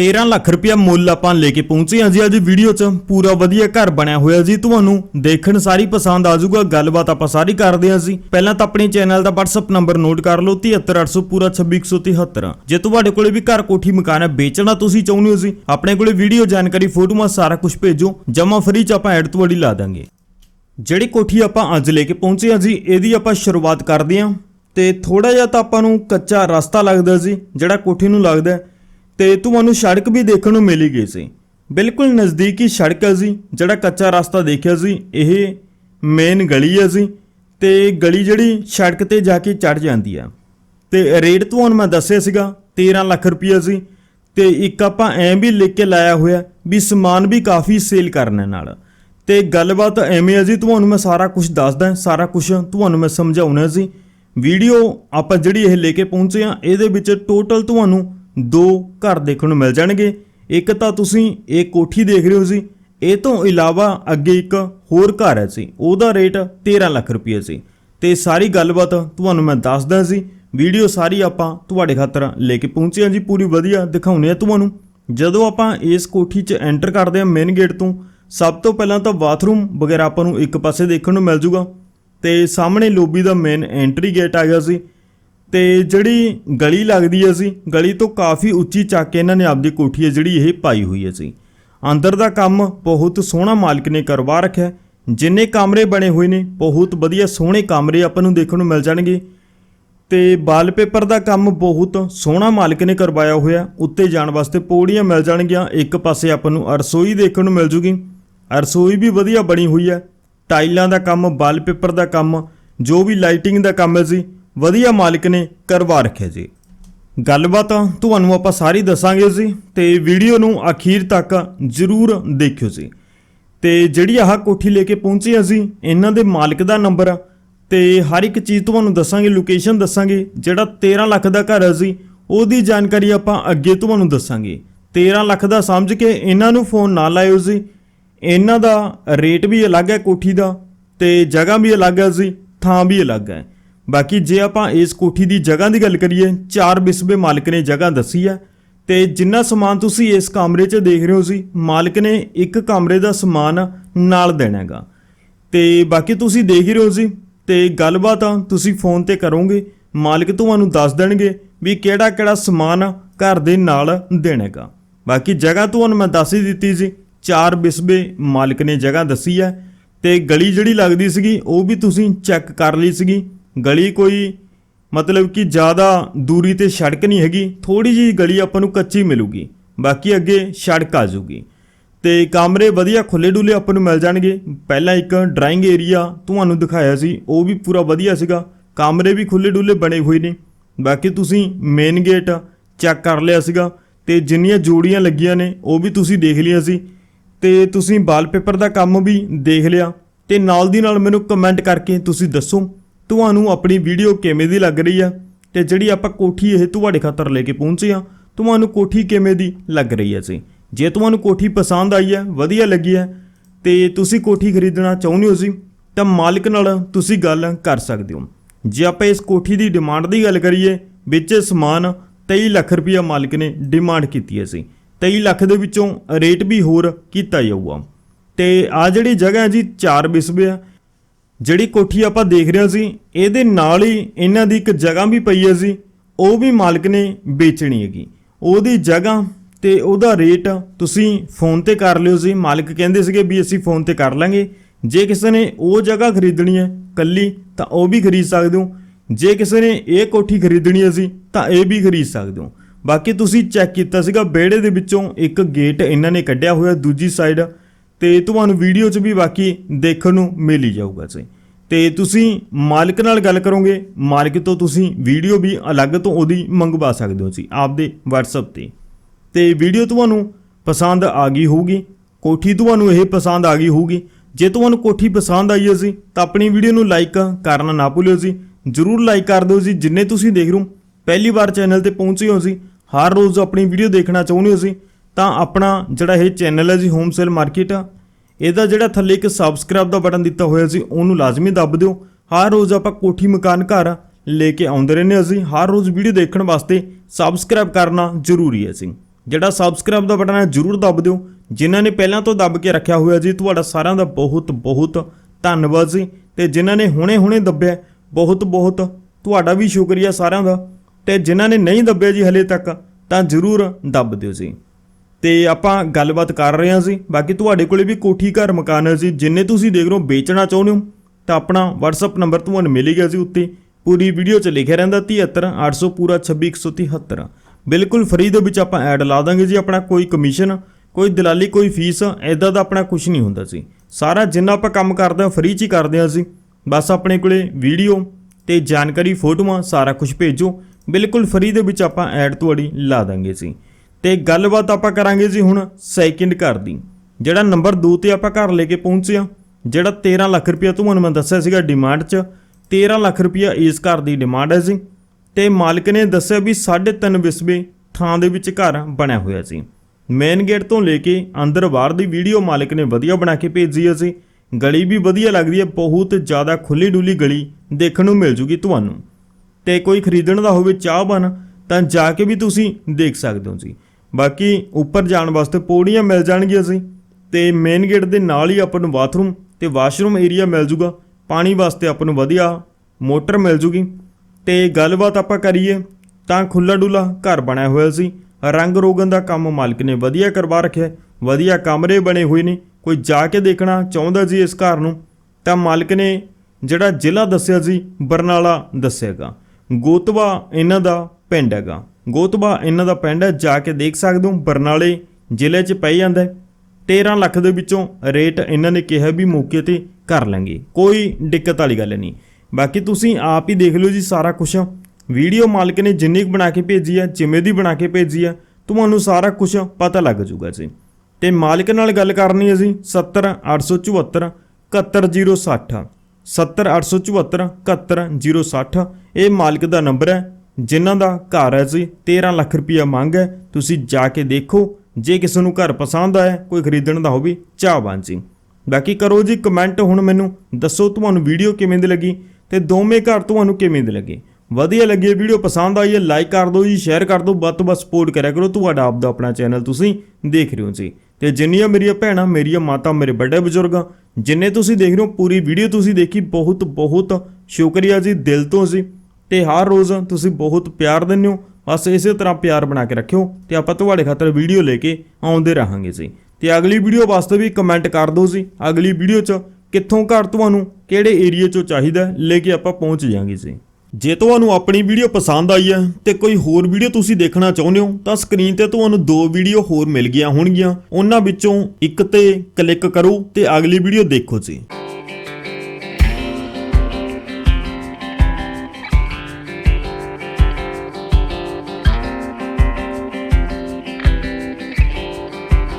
13 ਲੱਖ ਰੁਪਇਆ ਮੁੱਲ ਆਪਾਂ ਲੈ ਕੇ ਪਹੁੰਚੇ ਹਾਂ ਜੀ। ਅੱਜ ਵੀਡੀਓ 'ਚ ਪੂਰਾ ਵਧੀਆ ਘਰ ਬਣਿਆ ਹੋਇਆ ਜੀ। ਤੁਹਾਨੂੰ ਦੇਖਣ ਸਾਰੀ ਪਸੰਦ ਆ ਜਾਊਗਾ। ਗੱਲਬਾਤ ਆਪਾਂ ਸਾਰੀ ਕਰਦੇ ਹਾਂ ਜੀ। ਪਹਿਲਾਂ ਤਾਂ ਆਪਣੇ ਚੈਨਲ ਦਾ WhatsApp ਨੰਬਰ ਨੋਟ ਕਰ ਲਓ। 73800 ਪੂਰਾ 26173 ਜੇ ਤੁਹਾਡੇ ਕੋਲੇ ਵੀ ਘਰ ਕੋਠੀ ਮਕਾਨ ਹੈ, ਵੇਚਣਾ ਤੁਸੀਂ ਚਾਹੁੰਦੇ ਹੋ ਜੀ, ਆਪਣੇ ਕੋਲੇ ਵੀਡੀਓ ਜਾਣਕਾਰੀ, ਫੋਟੋਆਂ, ਸਾਰਾ ਕੁਝ ਭੇਜੋ। ਜਮਾ ਫਰੀ 'ਚ ਆਪਾਂ ਐਡ ਤੁਹਾਡੀ ਲਾ ਦਾਂਗੇ। ਜਿਹੜੀ ਕੋਠੀ ਆਪਾਂ ਅੱਜ ਲੈ ਕੇ ਪਹੁੰਚੇ ਹਾਂ ਜੀ, ਇਹਦੀ ਆਪਾਂ ਸ਼ੁਰੂਆਤ ਕਰਦੇ ਹਾਂ। ਤੇ ਥੋੜਾ ਜਿਹਾ ਤਾਂ ਆਪਾਂ ਨੂੰ ਕੱਚਾ ਰਸਤਾ ਲੱਗਦਾ ਜੀ, ਜਿਹੜਾ ਕੋਠੀ ਨੂੰ ਲੱਗਦਾ ਤੇ ਤੁਹਾਨੂੰ ਸੜਕ ਵੀ ਦੇਖਣ ਨੂੰ ਮਿਲੀ ਗਈ ਸੀ। ਬਿਲਕੁਲ ਨਜ਼ਦੀਕੀ ਸੜਕ ਹੈ ਜੀ, ਜਿਹੜਾ ਕੱਚਾ ਰਸਤਾ ਦੇਖਿਆ ਸੀ ਇਹ ਮੇਨ ਗਲੀ ਹੈ ਜੀ, ਤੇ ਗਲੀ ਜਿਹੜੀ ਸੜਕ ਤੇ ਜਾ ਕੇ ਚੜ ਜਾਂਦੀ ਆ ਤੇ ਰੇਟ ਤੁਹਾਨੂੰ ਮੈਂ ਦੱਸਿਆ ਸੀਗਾ 13 ਲੱਖ ਰੁਪਈਆ ਸੀ ਤੇ ਇੱਕ ਆਪਾਂ ਐਂ ਵੀ ਲਿਖ ਕੇ ਲਾਇਆ ਹੋਇਆ ਵੀ ਸਮਾਨ ਵੀ ਕਾਫੀ ਸੇਲ ਕਰਨ ਨਾਲ। ਤੇ ਗੱਲਬਾਤ ਐਵੇਂ ਆ ਜੀ, ਤੁਹਾਨੂੰ ਮੈਂ ਸਾਰਾ ਕੁਝ ਦੱਸਦਾ, ਸਾਰਾ ਕੁਝ ਤੁਹਾਨੂੰ ਮੈਂ ਸਮਝਾਉਣਾ ਸੀ ਵੀਡੀਓ ਆਪਾਂ ਜਿਹੜੀ ਇਹ ਲੈ ਕੇ ਪਹੁੰਚੇ ਆ ਇਹਦੇ ਵਿੱਚ ਟੋਟਲ ਤੁਹਾਨੂੰ ਦੋ ਘਰ ਦੇਖਣ ਨੂੰ ਮਿਲ ਜਾਣਗੇ। ਇੱਕ ਤਾਂ ਤੁਸੀਂ ਇਹ ਕੋਠੀ ਦੇਖ ਰਹੇ ਹੋ ਜੀ। ਇਹ ਤੋਂ ਇਲਾਵਾ ਅੱਗੇ ਇੱਕ ਹੋਰ ਘਰ ਹੈ ਸੀ ਉਹਦਾ ਰੇਟ 13 ਲੱਖ ਰੁਪਏ ਸੀ ਤੇ ਸਾਰੀ ਗੱਲਬਾਤ ਤੁਹਾਨੂੰ ਮੈਂ ਦੱਸਦਾ ਸੀ ਵੀਡੀਓ ਸਾਰੀ ਆਪਾਂ ਤੁਹਾਡੇ ਖਾਤਰ ਲੈ ਕੇ ਪਹੁੰਚੇ ਹਾਂ ਜੀ। ਪੂਰੀ ਵਧੀਆ ਦਿਖਾਉਣੇ ਆ ਤੁਹਾਨੂੰ। ਜਦੋਂ ਆਪਾਂ ਇਸ ਕੋਠੀ 'ਚ ਐਂਟਰ ਕਰਦੇ ਹਾਂ ਮੇਨ ਗੇਟ ਤੋਂ, ਸਭ ਤੋਂ ਪਹਿਲਾਂ ਤਾਂ ਬਾਥਰੂਮ ਵਗੈਰਾ ਆਪਾਂ ਨੂੰ ਇੱਕ ਪਾਸੇ ਦੇਖਣ ਨੂੰ ਮਿਲ ਜੂਗਾ। ਤੇ ਸਾਹਮਣੇ ਲੋਬੀ ਦਾ ਮੇਨ ਐਂਟਰੀ ਗੇਟ ਆ ਗਿਆ ਸੀ ਤੇ ਜਿਹੜੀ ਗਲੀ ਲੱਗਦੀ ਹੈ ਸੀ, ਗਲੀ ਤੋਂ ਕਾਫੀ ਉੱਚੀ ਚੱਕ ਕੇ ਇਹਨਾਂ ਨੇ ਆਪਦੀ ਕੋਠੀ ਹੈ ਜਿਹੜੀ ਇਹ ਪਾਈ ਹੋਈ ਹੈ ਸੀ। ਅੰਦਰ ਦਾ ਕੰਮ ਬਹੁਤ ਸੋਹਣਾ ਮਾਲਕ ਨੇ ਕਰਵਾ ਰੱਖਿਆ। ਜਿੰਨੇ ਕਮਰੇ ਬਣੇ ਹੋਏ ਨੇ, ਬਹੁਤ ਵਧੀਆ ਸੋਹਣੇ ਕਮਰੇ ਆਪਾਂ ਨੂੰ ਦੇਖਣ ਨੂੰ ਮਿਲ ਜਾਣਗੇ। ਤੇ ਵਾਲਪੇਪਰ ਦਾ ਕੰਮ ਬਹੁਤ ਸੋਹਣਾ ਮਾਲਕ ਨੇ ਕਰਵਾਇਆ ਹੋਇਆ। ਉੱਤੇ ਜਾਣ ਵਾਸਤੇ ਪੌੜੀਆਂ ਮਿਲ ਜਾਣਗੀਆਂ, ਇੱਕ ਪਾਸੇ ਆਪਾਂ ਨੂੰ ਰਸੋਈ ਦੇਖਣ ਨੂੰ ਮਿਲ ਜੂਗੀ। ਰਸੋਈ ਵੀ ਵਧੀਆ ਬਣੀ ਹੋਈ ਹੈ ਟਾਈਲਾਂ ਦਾ ਕੰਮ, ਵਾਲਪੇਪਰ ਦਾ ਕੰਮ, ਜੋ ਵੀ ਲਾਈਟਿੰਗ ਦਾ ਕੰਮ ਹੈ ਜੀ ਵਧੀਆ ਮਾਲਕ ਨੇ ਕਰਵਾ ਰੱਖਿਆ ਜੀ। ਗੱਲਬਾਤ ਤੁਹਾਨੂੰ ਆਪਾਂ ਸਾਰੀ ਦੱਸਾਂਗੇ ਜੀ ਤੇ ਵੀਡੀਓ ਨੂੰ ਅਖੀਰ ਤੱਕ ਜ਼ਰੂਰ ਦੇਖਿਓ ਜੀ। ਤੇ ਜਿਹੜੀ ਆਹ ਕੋਠੀ ਲੈ ਕੇ ਪਹੁੰਚੇ ਅਸੀਂ ਇਹਨਾਂ ਦੇ ਮਾਲਕ ਦਾ ਨੰਬਰ ਆ। ਤੇ ਹਰ ਇੱਕ ਚੀਜ਼ ਤੁਹਾਨੂੰ ਦੱਸਾਂਗੇ ਲੋਕੇਸ਼ਨ ਦੱਸਾਂਗੇ, ਜਿਹੜਾ 13 ਲੱਖ ਦਾ ਘਰ ਹੈ ਜੀ, ਉਹਦੀ ਜਾਣਕਾਰੀ ਆਪਾਂ ਅੱਗੇ ਤੁਹਾਨੂੰ ਦੱਸਾਂਗੇ। 13 ਲੱਖ ਦਾ ਸਮਝ ਕੇ ਇਹਨਾਂ ਨੂੰ ਫੋਨ ਨਾ ਲਾਇਓ ਜੀ। ਇਹਨਾਂ ਦਾ ਰੇਟ ਵੀ ਅਲੱਗ ਹੈ ਕੋਠੀ ਦਾ ਤੇ ਜਗ੍ਹਾ ਵੀ ਅਲੱਗ ਹੈ ਜੀ, ਥਾਂ ਵੀ ਅਲੱਗ ਹੈ। ਬਾਕੀ ਜੇ ਆਪਾਂ ਇਸ ਕੋਠੀ ਦੀ ਜਗ੍ਹਾ ਦੀ ਗੱਲ ਕਰੀਏ, ਚਾਰ ਬਿਸਬੇ ਮਾਲਕ ਨੇ ਜਗ੍ਹਾ ਦੱਸੀ ਹੈ ਤੇ ਜਿੰਨਾ ਸਮਾਨ ਤੁਸੀਂ ਇਸ ਕਮਰੇ 'ਚ ਦੇਖ ਰਹੇ ਹੋ ਸੀ, ਮਾਲਕ ਨੇ ਇੱਕ ਕਮਰੇ ਦਾ ਸਮਾਨ ਨਾਲ ਦੇਣਾ ਹੈਗਾ ਤੇ ਬਾਕੀ ਤੁਸੀਂ ਦੇਖ ਹੀ ਰਹੇ ਹੋ ਸੀ, ਤੇ ਗੱਲਬਾਤ ਤੁਸੀਂ ਫੋਨ ਤੇ ਕਰੋਗੇ, ਮਾਲਕ ਤੁਹਾਨੂੰ ਦੱਸ ਦੇਣਗੇ ਵੀ ਕਿਹੜਾ ਕਿਹੜਾ ਸਮਾਨ ਘਰ ਦੇ ਨਾਲ ਦੇਣਾ ਹੈਗਾ ਬਾਕੀ ਜਗ੍ਹਾ ਤੁਹਾਨੂੰ ਮੈਂ ਦੱਸ ਹੀ ਦਿੱਤੀ ਸੀ, ਚਾਰ ਬਿਸਬੇ ਮਾਲਕ ਨੇ ਜਗ੍ਹਾ ਦੱਸੀ ਹੈ ਤੇ ਗਲੀ ਜਿਹੜੀ ਲੱਗਦੀ ਸੀਗੀ, ਉਹ ਵੀ ਤੁਸੀਂ ਚੈੱਕ ਕਰ ਲਈ ਸੀਗੀ। ਗਲੀ ਕੋਈ ਮਤਲਬ ਕਿ ਜ਼ਿਆਦਾ ਦੂਰੀ ਤੇ ਸੜਕ ਨਹੀਂ ਹੈਗੀ ਥੋੜੀ ਜਿਹੀ ਗਲੀ ਆਪਾਂ ਨੂੰ ਕੱਚੀ ਮਿਲੂਗੀ, ਬਾਕੀ ਅੱਗੇ ਸੜਕ ਆ ਜੂਗੀ ਤੇ ਕਮਰੇ ਵਧੀਆ ਖੁੱਲੇ ਡੁੱਲੇ ਆਪਾਂ ਨੂੰ ਮਿਲ ਜਾਣਗੇ। ਪਹਿਲਾਂ ਇੱਕ ਡਰਾਇੰਗ ਏਰੀਆ ਤੁਹਾਨੂੰ ਦਿਖਾਇਆ ਸੀ, ਉਹ ਵੀ ਪੂਰਾ ਵਧੀਆ ਸੀਗਾ। ਕਮਰੇ ਵੀ ਖੁੱਲੇ ਡੁੱਲੇ ਬਣੇ ਹੋਏ ਨੇ। ਬਾਕੀ ਤੁਸੀਂ ਮੇਨ ਗੇਟ ਚੈੱਕ ਕਰ ਲਿਆ ਸੀਗਾ ਤੇ ਜਿੰਨੀਆਂ ਜੋੜੀਆਂ ਲੱਗੀਆਂ ਨੇ, ਉਹ ਵੀ ਤੁਸੀਂ ਦੇਖ ਲਿਆ ਸੀ। ਤੇ ਤੁਸੀਂ ਵਾਲਪੇਪਰ ਦਾ ਕੰਮ ਵੀ ਦੇਖ ਲਿਆ। ਤੇ ਨਾਲ ਦੀ ਨਾਲ ਮੈਨੂੰ ਕਮੈਂਟ ਕਰਕੇ ਤੁਸੀਂ ਦੱਸੋ ਤੁਹਾਨੂੰ ਆਪਣੀ ਵੀਡੀਓ ਕਿਵੇਂ ਦੀ ਲੱਗ ਰਹੀ ਆ? ਤੇ ਜਿਹੜੀ ਆਪਾਂ ਕੋਠੀ ਇਹ ਤੁਹਾਡੇ ਖਾਤਰ ਲੈ ਕੇ ਪਹੁੰਚੇ ਆ, ਤੁਹਾਨੂੰ ਕੋਠੀ ਕਿਵੇਂ ਦੀ ਲੱਗ ਰਹੀ ਹੈ ਜੀ? ਜੇ ਤੁਹਾਨੂੰ ਕੋਠੀ ਪਸੰਦ ਆਈ ਹੈ ਵਧੀਆ ਲੱਗੀ ਹੈ ਤੇ ਤੁਸੀਂ ਕੋਠੀ ਖਰੀਦਣਾ ਚਾਹੁੰਦੇ ਹੋ ਸੀ ਤਾਂ ਮਾਲਕ ਨਾਲ ਤੁਸੀਂ ਗੱਲ ਕਰ ਸਕਦੇ ਹੋ। ਜੇ ਆਪਾਂ ਇਸ ਕੋਠੀ ਦੀ ਡਿਮਾਂਡ ਦੀ ਗੱਲ ਕਰੀਏ, ਵਿੱਚ ਸਮਾਨ 23 ਲੱਖ ਰੁਪਇਆ ਮਾਲਕ ਨੇ ਡਿਮਾਂਡ ਕੀਤੀ ਹੈ ਸੀ 23 ਲੱਖ ਦੇ ਵਿੱਚੋਂ ਰੇਟ ਵੀ ਹੋਰ ਕੀਤਾ ਜਾਊਗਾ। ਤੇ ਆ ਜਿਹੜੀ ਜਗ੍ਹਾ ਹੈ ਜੀ, ਚਾਰ ਬਿਸਬੇ ਆ ਜਿਹੜੀ ਕੋਠੀ ਆਪਾਂ ਦੇਖ ਰਹੇ ਸੀ, ਇਹਦੇ ਨਾਲ ਹੀ ਇਹਨਾਂ ਦੀ ਇੱਕ ਜਗ੍ਹਾ ਵੀ ਪਈ ਹੈ ਜੀ। ਉਹ ਵੀ ਮਾਲਕ ਨੇ ਵੇਚਣੀ ਹੈਗੀ। ਉਹਦੀ ਜਗ੍ਹਾ ਤੇ ਉਹਦਾ ਰੇਟ ਤੁਸੀਂ ਫੋਨ ਤੇ ਕਰ ਲਿਓ ਜੀ। ਮਾਲਕ ਕਹਿੰਦੇ ਸੀਗੇ ਵੀ ਅਸੀਂ ਫੋਨ ਤੇ ਕਰ ਲਾਂਗੇ। ਜੇ ਕਿਸੇ ਨੇ ਉਹ ਜਗ੍ਹਾ ਖਰੀਦਣੀ ਹੈ ਕੱਲੀ, ਤਾਂ ਉਹ ਵੀ ਖਰੀਦ ਸਕਦੇ ਹੋ। ਜੇ ਕਿਸੇ ਨੇ ਇਹ ਕੋਠੀ ਖਰੀਦਣੀ ਹੈ ਸੀ ਤਾਂ ਇਹ ਵੀ ਖਰੀਦ ਸਕਦੇ ਹੋ। ਬਾਕੀ ਤੁਸੀਂ ਚੈੱਕ ਕੀਤਾ ਸੀਗਾ, ਵਿਹੜੇ ਦੇ ਵਿੱਚੋਂ ਇੱਕ ਗੇਟ ਇਹਨਾਂ ਨੇ ਕੱਢਿਆ ਹੋਇਆ ਦੂਜੀ ਸਾਈਡ ਤੇ ਤੁਹਾਨੂੰ ਵੀਡੀਓ 'ਚ ਵੀ ਬਾਕੀ ਦੇਖਣ ਨੂੰ ਮਿਲ ਹੀ ਜਾਊਗਾ ਜੀ। ਤੇ ਤੁਸੀਂ ਮਾਲਕ ਨਾਲ ਗੱਲ ਕਰੋਗੇ, ਮਾਲਕ ਤੋਂ ਤੁਸੀਂ ਵੀਡੀਓ ਵੀ ਅਲੱਗ ਤੋਂ ਉਹਦੀ ਮੰਗਵਾ ਸਕਦੇ ਹੋ ਜੀ, ਆਪਦੇ WhatsApp ਤੇ। ਤੇ ਵੀਡੀਓ ਤੁਹਾਨੂੰ ਪਸੰਦ ਆ ਗਈ ਹੋਊਗੀ, ਕੋਠੀ ਤੁਹਾਨੂੰ ਇਹ ਪਸੰਦ ਆ ਗਈ ਹੋਊਗੀ। ਜੇ ਤੁਹਾਨੂੰ ਕੋਠੀ ਪਸੰਦ ਆਈ ਹੈ ਜੀ, ਤਾਂ ਆਪਣੀ ਵੀਡੀਓ ਨੂੰ ਲਾਈਕ ਕਰਨਾ ਨਾ ਭੁੱਲਿਓ ਜੀ। ਜਰੂਰ ਲਾਈਕ ਕਰ ਦਿਓ ਜੀ, ਜਿੰਨੇ ਤੁਸੀਂ ਦੇਖ ਰਹੇ ਹੋ, ਪਹਿਲੀ ਵਾਰ ਚੈਨਲ ਤੇ ਪਹੁੰਚੇ ਹੋ ਜੀ, ਹਰ ਰੋਜ਼ ਆਪਣੀ ਵੀਡੀਓ ਦੇਖਣਾ ਚਾਹੁੰਦੇ ਹੋ ਜੀ ਤਾਂ ਆਪਣਾ ਜਿਹੜਾ ਇਹ ਚੈਨਲ ਹੈ ਜੀ ਹੋਮ ਸੇਲ ਮਾਰਕੀਟ ਇਹਦਾ ਜਿਹੜਾ ਥੱਲੇ ਇੱਕ ਸਬਸਕ੍ਰਾਈਬ ਦਾ ਬਟਨ ਦਿੱਤਾ ਹੋਇਆ ਸੀ, ਉਹਨੂੰ ਲਾਜ਼ਮੀ ਦੱਬ ਦਿਓ। ਹਰ ਰੋਜ਼ ਆਪਾਂ ਕੋਠੀ ਮਕਾਨ ਘਰ ਲੈ ਕੇ ਆਉਂਦੇ ਰਹਿੰਦੇ ਹਾਂ ਅਸੀਂ ਹਰ ਰੋਜ਼ ਵੀਡੀਓ ਦੇਖਣ ਵਾਸਤੇ ਸਬਸਕ੍ਰਾਈਬ ਕਰਨਾ ਜ਼ਰੂਰੀ ਹੈ ਜੀ। ਜਿਹੜਾ ਸਬਸਕ੍ਰਾਈਬ ਦਾ ਬਟਨ ਹੈ, ਜਰੂਰ ਦੱਬ ਦਿਓ। ਜਿਨ੍ਹਾਂ ਨੇ ਪਹਿਲਾਂ ਤੋਂ ਦੱਬ ਕੇ ਰੱਖਿਆ ਹੋਇਆ ਜੀ, ਤੁਹਾਡਾ ਸਾਰਿਆਂ ਦਾ ਬਹੁਤ ਬਹੁਤ ਧੰਨਵਾਦ ਜੀ। ਤੇ ਜਿਨ੍ਹਾਂ ਨੇ ਹੁਣੇ-ਹੁਣੇ ਦੱਬਿਆ, ਬਹੁਤ ਬਹੁਤ ਤੁਹਾਡਾ ਵੀ ਸ਼ੁਕਰੀਆ ਸਾਰਿਆਂ ਦਾ। ਤੇ ਜਿਨ੍ਹਾਂ ਨੇ ਨਹੀਂ ਦੱਬਿਆ ਜੀ ਹਲੇ ਤੱਕ, ਤਾਂ ਜਰੂਰ ਦੱਬ ਦਿਓ ਜੀ। ਤੇ ਆਪਾਂ ਗੱਲਬਾਤ ਕਰ ਰਹੇ ਹਾਂ ਜੀ। ਬਾਕੀ ਤੁਹਾਡੇ ਕੋਲੇ ਵੀ ਕੋਠੀ, ਘਰ, ਮਕਾਨ ਹੈ ਜੀ। ਜਿੰਨੇ ਤੁਸੀਂ ਦੇਖ ਰਹੇ ਹੋ, ਵੇਚਣਾ ਚਾਹੁੰਦੇ ਹੋ, ਤਾਂ ਆਪਣਾ WhatsApp ਨੰਬਰ ਤੁਹਾਨੂੰ ਮਿਲੇਗਾ ਜੀ ਉੱਤੇ। ਪੂਰੀ ਵੀਡੀਓ 'ਚ ਲਿਖਿਆ ਰਹਿੰਦਾ 73 800 ਪੂਰਾ 26 173 ਬਿਲਕੁਲ ਫ੍ਰੀ ਦੇ ਵਿੱਚ ਆਪਾਂ ਐਡ ਲਾ ਦਾਂਗੇ ਜੀ ਆਪਣਾ ਕੋਈ ਕਮਿਸ਼ਨ ਕੋਈ ਦਲਾਲੀ, ਕੋਈ ਫੀਸ ਐਦਾਂ ਦਾ ਆਪਣਾ ਕੁਝ ਨਹੀਂ ਹੁੰਦਾ ਜੀ। ਸਾਰਾ ਜਿੰਨਾ ਆਪਾਂ ਕੰਮ ਕਰਦੇ ਹਾਂ ਫ੍ਰੀ 'ਚ ਹੀ ਕਰਦੇ ਹਾਂ ਜੀ। ਬਸ ਆਪਣੇ ਕੋਲੇ ਵੀਡੀਓ ਤੇ ਜਾਣਕਾਰੀ, ਫੋਟੋਆਂ, ਸਾਰਾ ਕੁਝ ਭੇਜੋ। ਬਿਲਕੁਲ ਫ੍ਰੀ ਦੇ ਵਿੱਚ ਆਪਾਂ ਐਡ ਤੁਹਾਡੀ ਲਾ ਦਾਂਗੇ ਜੀ। ਤੇ ਗੱਲਬਾਤ ਆਪਾਂ ਕਰਾਂਗੇ ਜੀ ਹੁਣ ਸੈਕਿੰਡ ਘਰ ਦੀ। ਜਿਹੜਾ ਨੰਬਰ 2 ਤੇ ਆਪਾਂ ਘਰ ਲੈ ਕੇ ਪਹੁੰਚੇ ਆ ਜਿਹੜਾ 13 ਲੱਖ ਰੁਪਇਆ ਤੁਹਾਨੂੰ ਮੈਂ ਦੱਸਿਆ ਸੀਗਾ ਡਿਮਾਂਡ 'ਚ 13 ਲੱਖ ਰੁਪਇਆ ਇਸ ਘਰ ਦੀ ਡਿਮਾਂਡ ਹੈ ਜੀ। ਤੇ ਮਾਲਕ ਨੇ ਦੱਸਿਆ ਵੀ 3.5 ਵਿਸਵੇ ਥਾਂ ਦੇ ਵਿੱਚ ਘਰ ਬਣਿਆ ਹੋਇਆ ਸੀ। ਮੇਨ ਗੇਟ ਤੋਂ ਲੈ ਕੇ ਅੰਦਰ ਬਾਹਰ ਦੀ ਵੀਡੀਓ ਮਾਲਕ ਨੇ ਵਧੀਆ ਬਣਾ ਕੇ ਭੇਜੀ ਹੈ ਜੀ। ਗਲੀ ਵੀ ਵਧੀਆ ਲੱਗਦੀ ਹੈ, ਬਹੁਤ ਜ਼ਿਆਦਾ ਖੁੱਲੀ ਡੁੱਲੀ ਗਲੀ ਦੇਖਣ ਨੂੰ ਮਿਲ ਜੂਗੀ ਤੁਹਾਨੂੰ। ਤੇ ਕੋਈ ਖਰੀਦਣ ਦਾ ਹੋਵੇ ਚਾਹ ਬਣ ਤਾਂ ਜਾ ਕੇ ਵੀ ਤੁਸੀਂ ਦੇਖ ਸਕਦੇ ਹੋ ਜੀ। ਬਾਕੀ ਉੱਪਰ ਜਾਣ ਵਾਸਤੇ ਪੌੜੀਆਂ ਮਿਲ ਜਾਣਗੀਆਂ ਸੀ ਤੇ ਮੇਨ ਗੇਟ ਦੇ ਨਾਲ ਹੀ ਆਪਾਂ ਨੂੰ ਬਾਥਰੂਮ ਤੇ ਵਾਸ਼ਰੂਮ ਏਰੀਆ ਮਿਲ ਜੂਗਾ। ਪਾਣੀ ਵਾਸਤੇ ਆਪਾਂ ਨੂੰ ਵਧੀਆ ਮੋਟਰ ਮਿਲ ਜੂਗੀ। ਤੇ ਗੱਲਬਾਤ ਆਪਾਂ ਕਰੀਏ ਤਾਂ ਖੁੱਲਾ ਡੁੱਲਾ ਘਰ ਬਣਿਆ ਹੋਇਆ ਸੀ। ਰੰਗ ਰੋਗਨ ਦਾ ਕੰਮ ਮਾਲਕ ਨੇ ਵਧੀਆ ਕਰਵਾ ਰੱਖਿਆ। ਵਧੀਆ ਕਮਰੇ ਬਣੇ ਹੋਏ ਨੇ। ਕੋਈ ਜਾ ਕੇ ਦੇਖਣਾ ਚਾਹੁੰਦਾ ਜੀ ਇਸ ਘਰ ਨੂੰ, ਤਾਂ ਮਾਲਕ ਨੇ ਜਿਹੜਾ ਜ਼ਿਲ੍ਹਾ ਦੱਸਿਆ ਸੀ, ਬਰਨਾਲਾ ਦੱਸਿਆਗਾ। ਗੋਤਵਾ ਇਹਨਾਂ ਦਾ ਪਿੰਡ ਹੈਗਾ। ਗੋਤਬਾ ਇਹਨਾਂ ਦਾ ਪਿੰਡ ਹੈ, ਜਾ ਕੇ ਦੇਖ ਸਕਦੇ ਹੋ, ਬਰਨਾਲੇ ਜ਼ਿਲ੍ਹੇ 'ਚ ਪੈ ਜਾਂਦਾ ਹੈ। 13 ਲੱਖ ਦੇ ਵਿੱਚੋਂ ਰੇਟ ਇਹਨਾਂ ਨੇ ਕਿਹਾ ਵੀ ਮੌਕੇ ਤੇ ਕਰ ਲਾਂਗੇ ਕੋਈ ਦਿੱਕਤ ਵਾਲੀ ਗੱਲ ਨਹੀਂ। ਬਾਕੀ ਤੁਸੀਂ ਆਪ ਹੀ ਦੇਖ ਲਓ ਜੀ ਸਾਰਾ ਕੁਝ ਵੀਡੀਓ ਮਾਲਕ ਨੇ ਜਿੰਨੀ ਕੁ ਬਣਾ ਕੇ ਭੇਜੀ ਹੈ, ਜਿਵੇਂ ਦੀ ਬਣਾ ਕੇ ਭੇਜੀ ਹੈ, ਤੁਹਾਨੂੰ ਸਾਰਾ ਕੁਝ ਪਤਾ ਲੱਗ ਜਾਊਗਾ ਜੀ। ਤੇ ਮਾਲਕ ਨਾਲ ਗੱਲ ਕਰਨੀ ਹੈ ਜੀ 70874 71060 70874 71060 ਇਹ ਮਾਲਕ ਦਾ ਨੰਬਰ ਹੈ। ਜਿਨ੍ਹਾਂ ਦਾ ਘਰ ਹੈ ਜੀ 13 ਲੱਖ ਰੁਪਇਆ ਮੰਗ ਹੈ, ਤੁਸੀਂ ਜਾ ਕੇ ਦੇਖੋ, ਜੇ ਕਿਸੇ ਨੂੰ ਘਰ ਪਸੰਦ ਆਇਆ, ਕੋਈ ਖਰੀਦਣ ਦਾ ਹੋਵੇ, ਚਾਹਵਾਨ ਜੀ। ਬਾਕੀ ਕਰੋ ਜੀ ਕਮੈਂਟ ਹੁਣ ਮੈਨੂੰ, ਦੱਸੋ ਤੁਹਾਨੂੰ ਵੀਡੀਓ ਕਿਵੇਂ ਦੀ ਲੱਗੀ ਤੇ ਦੋਵੇਂ ਘਰ ਤੁਹਾਨੂੰ ਕਿਵੇਂ ਦੀ ਲੱਗੇ। ਵਧੀਆ ਲੱਗੀ ਇਹ ਵੀਡੀਓ ਪਸੰਦ ਆਈ ਹੈ ਲਾਈਕ ਕਰ ਦਿਓ ਜੀ ਸ਼ੇਅਰ ਕਰ ਦਿਓ, ਵੱਧ ਤੋਂ ਵੱਧ ਸਪੋਰਟ ਕਰਿਆ ਕਰੋ ਤੁਹਾਡਾ ਆਪ ਦਾ ਆਪਣਾ ਚੈਨਲ ਤੁਸੀਂ ਦੇਖ ਰਹੇ ਹੋ ਜੀ। ਤੇ ਜਿੰਨੀਆਂ ਮੇਰੀਆਂ ਭੈਣਾਂ, ਮੇਰੀਆਂ ਮਾਤਾ, ਮੇਰੇ ਵੱਡੇ ਬਜ਼ੁਰਗਾਂ ਜਿੰਨੇ ਤੁਸੀਂ ਦੇਖ ਰਹੇ ਹੋ, ਪੂਰੀ ਵੀਡੀਓ ਤੁਸੀਂ ਦੇਖੀ ਬਹੁਤ ਬਹੁਤ ਸ਼ੁਕਰੀਆ ਜੀ, ਦਿਲ ਤੋਂ ਜੀ। ਤੇ ਹਰ ਰੋਜ਼ ਤੁਸੀਂ ਬਹੁਤ ਪਿਆਰ ਦਿੰਦੇ ਹੋ। ਬਸ ਇਸੇ ਤਰ੍ਹਾਂ ਪਿਆਰ ਬਣਾ ਕੇ ਰੱਖਿਓ ਤੇ ਆਪਾਂ ਤੁਹਾਡੇ ਖਾਤਰ ਵੀਡੀਓ ਲੈ ਕੇ ਆਉਂਦੇ ਰਹਾਂਗੇ ਜੀ। ਤੇ ਅਗਲੀ ਵੀਡੀਓ ਵਾਸਤੇ ਵੀ ਕਮੈਂਟ ਕਰ ਦਿਓ ਜੀ। ਅਗਲੀ ਵੀਡੀਓ 'ਚ ਕਿੱਥੋਂ ਘਰ ਤੁਹਾਨੂੰ ਕਿਹੜੇ ਏਰੀਆ 'ਚੋਂ ਚਾਹੀਦਾ ਲੈ ਕੇ ਆਪਾਂ ਪਹੁੰਚ ਜਾਾਂਗੇ ਜੀ। ਜੇ ਤੁਹਾਨੂੰ ਆਪਣੀ ਵੀਡੀਓ ਪਸੰਦ ਆਈ ਹੈ ਤੇ ਕੋਈ ਹੋਰ ਵੀਡੀਓ ਤੁਸੀਂ ਦੇਖਣਾ ਚਾਹੁੰਦੇ ਹੋ ਤਾਂ ਸਕਰੀਨ ਤੇ ਤੁਹਾਨੂੰ ਦੋ ਵੀਡੀਓ ਹੋਰ ਮਿਲ ਗਈਆਂ ਹੋਣਗੀਆਂ। ਉਹਨਾਂ ਵਿੱਚੋਂ ਇੱਕ ਤੇ ਕਲਿੱਕ ਕਰੋ ਤੇ ਅਗਲੀ ਵੀਡੀਓ ਦੇਖੋ ਜੀ।